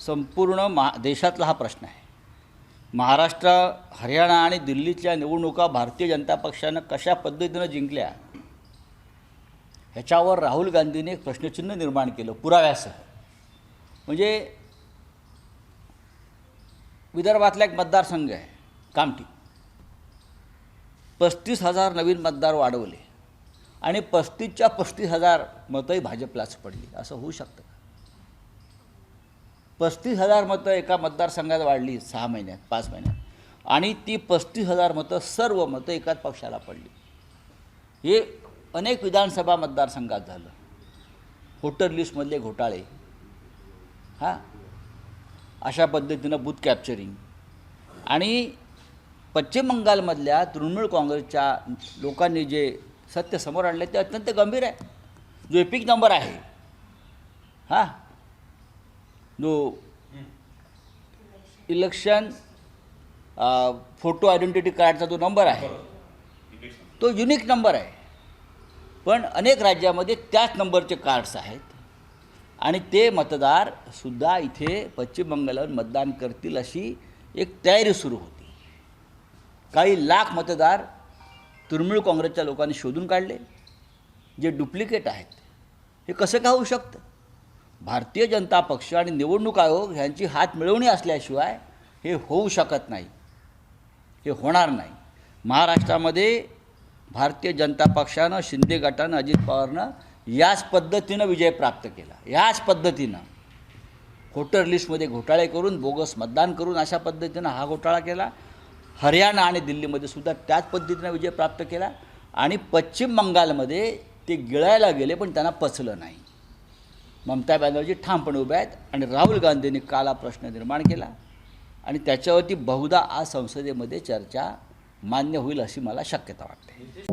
संपूर्ण मा देशातला हा प्रश्न आहे. महाराष्ट्र हरियाणा आणि दिल्लीतल्या निवडणुका भारतीय जनता पक्षानं कशा पद्धतीनं जिंकल्या ह्याच्यावर राहुल गांधींनी एक प्रश्नचिन्ह निर्माण केलं पुराव्यासह. म्हणजे विदर्भातला एक मतदारसंघ आहे कामठी. पस्तीस हजार नवीन मतदार वाढवले आणि पस्तीसच्या पस्तीस हजार मतंही भाजपलाच पडली असं होऊ शकतं का? पस्तीस हजार मतं एका मतदारसंघात वाढली सहा महिन्यात पाच महिन्यात. आणि ती पस्तीस हजार मतं सर्व मतं एकाच पक्षाला पडली. हे अनेक विधानसभा मतदारसंघात झालं. वोटर लिस्टमधले घोटाळे. हां? अशा पद्धतीनं बूथ कॅप्चरिंग आणि पश्चिम बंगालमधल्या तृणमूल काँग्रेसच्या लोकांनी जे सत्य समोर आणले ते अत्यंत गंभीर आहे. जो एपिक नंबर आहे. हां? जो इलेक्शन फोटो आयडेंटिटी कार्डचा जो नंबर आहे तो युनिक नंबर आहे. पण अनेक राज्यामध्ये त्याच नंबरचे कार्ड्स आहेत. आणि ते मतदारसुद्धा इथे पश्चिम बंगालवर मतदान करतील अशी एक तयारी सुरू होती. काही लाख मतदार तृणमूल काँग्रेसच्या लोकांनी शोधून काढले. जे डुप्लिकेट आहेत हे कसं का होऊ शकतं? भारतीय जनता पक्ष आणि निवडणूक आयोग ह्यांची हात मिळवणी असल्याशिवाय हे होऊ शकत नाही. हे होणार नाही. महाराष्ट्रामध्ये भारतीय जनता पक्षानं शिंदे गटानं अजित पवारनं याच पद्धतीनं विजय प्राप्त केला. याच पद्धतीनं वोटर लिस्टमध्ये घोटाळे करून बोगस मतदान करून अशा पद्धतीनं हा घोटाळा केला. हरियाणा आणि दिल्लीमध्ये सुद्धा त्याच पद्धतीनं विजय प्राप्त केला. आणि पश्चिम बंगालमध्ये ते गिळायला गेले पण त्यांना पचलं नाही. ममता बॅनर्जी ठामपणे उभ्या आहेत आणि राहुल गांधींनी काल हा प्रश्न निर्माण केला आणि त्याच्यावरती बहुधा आज संसदेमध्ये चर्चा मान्य होईल अशी मला शक्यता वाटते.